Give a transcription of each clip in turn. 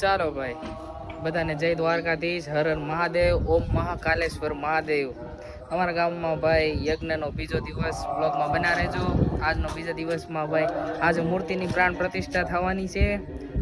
ચાલો ભાઈ, બધાને જય દ્વારકાધીશ, હર મહાદેવ, ઓમ મહાકાલેશ્વર મહાદેવ. અમારા ગામમાં ભાઈ યજ્ઞનો બીજો દિવસ બ્લોગમાં બના રહેજો આજનો બીજા દિવસમાં ભાઈ આજે મૂર્તિની પ્રાણ પ્રતિષ્ઠા થવાની છે.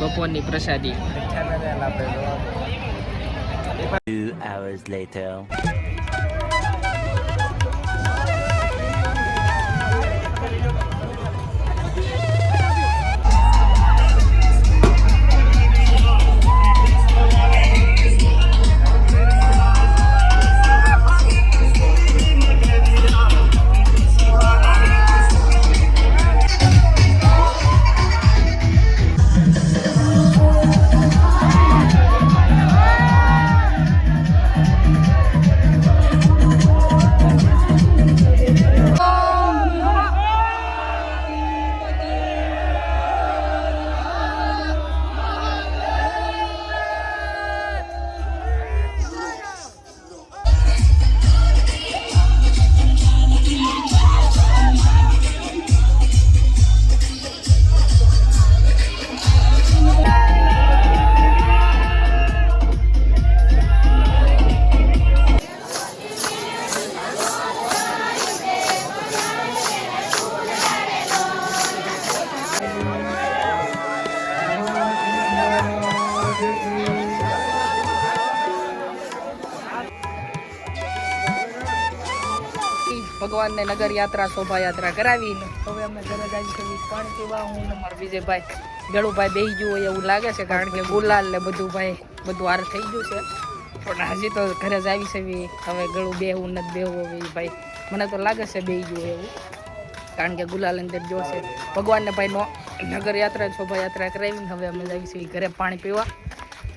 બપોરની પ્રસાદી Two hours later. ભગવાનને નગર યાત્રા શોભાયાત્રા કરાવીને. હવે અમે ઘરે જાય છે પાણી પીવા હું ને વિજયભાઈ. ગળુભાઈ બેહી ગયું હોય એવું લાગે છે, કારણ કે ગુલાલ ને બધું ભાઈ, બધું હાર થઈ ગયું છે. પણ હજી તો ઘરે જ આવી છે હવે ગળું બેહવું નથી બેહવું હવે ભાઈ. મને તો લાગે છે બે ગયું એવું. કારણ કે ગુલાલ અંદર જોશે ભગવાનને ભાઈ નો નગર યાત્રા શોભાયાત્રા કરાવીને હવે અમે જાય છીએ ઘરે પાણી પીવા.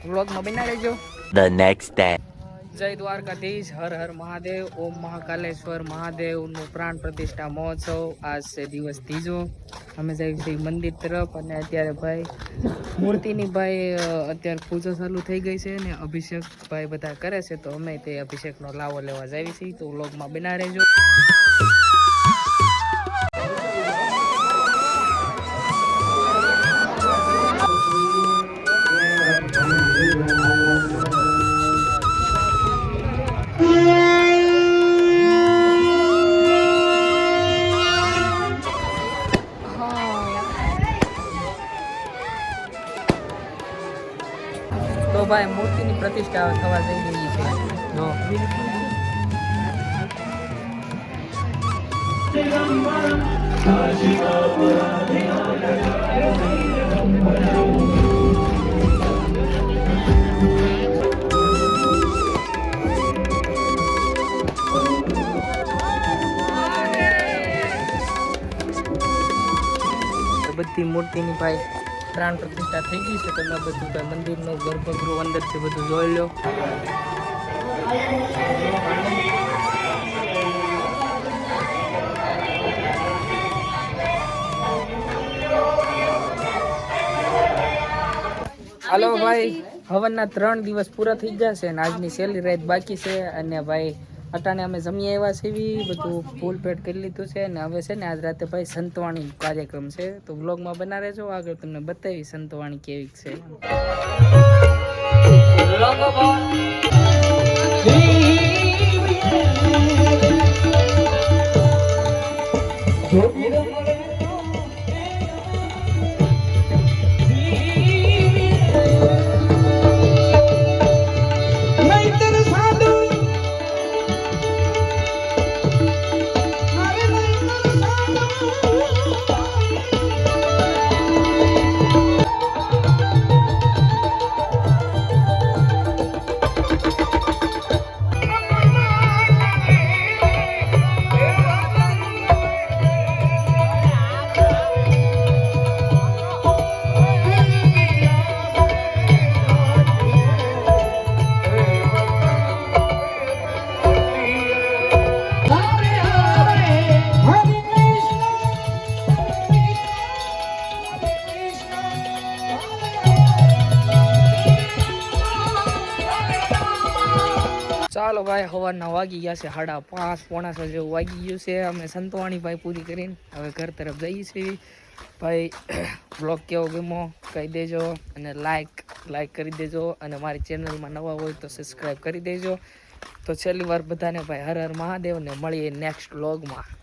વ્લોગમાં બનાવી રહેજો The next day. જય દ્વારકાધીશ, હર હર મહાદેવ, ઓમ મહાકાલેશ્વર મહાદેવનું પ્રાણ પ્રતિષ્ઠા મહોત્સવ. આજ છે દિવસ ત્રીજો. અમે છીએ મંદિર તરફ અને અત્યારે ભાઈ, મૂર્તિની ભાઈ અત્યારે પૂજા ચાલુ થઈ ગઈ છે ને અભિષેક ભાઈ બધા કરે છે તો અમે તે અભિષેકનો લાવો લેવા જઈએ છીએ. તો વ્લોગમાં બના રહેજો. ભાઈ મૂર્તિની પ્રતિષ્ઠા થવા જઈ રહી છે. જો. બધી મૂર્તિની ભાઈ પ્રાણ પ્રતિષ્ઠા થઈ ગઈ છે તમે બધું ત્યાં મંદિરનું ગર્ભગૃહ અંદર છે બધું જોઈ લો હાલો ભાઈ, હવનના ત્રણ દિવસ પૂરા થઈ જશે અને આજની સહેલી રાત બાકી છે અને ભાઈ અટાણે અમે જમી આવ્યા છીએ બધું ફૂલ પેટ કરી લીધું છે અને હવે છે ને આજ રાતે ભાઈ સંતવાણી કાર્યક્રમ છે. તો વ્લોગમાં બના રહેજો આગળ તમને બતાવી સંતવાણી કેવી છે. ચાલો ભાઈ સવારના વાગી ગયા છે, સાડા પાંચ, પોણા છ જેવું વાગી ગયું છે. અમે સંતવાણી ભાઈ પૂરી કરીને હવે ઘર તરફ જઈએ છીએ. ભાઈ બ્લોગ કેવો ગમો કહી દેજો અને લાઇક લાઈક કરી દેજો. અને મારી ચેનલમાં નવા હોય તો સબસ્ક્રાઈબ કરી દેજો. તો છેલ્લી વાર બધાને ભાઈ હર હર મહાદેવને મળીએ નેક્સ્ટ બ્લોગમાં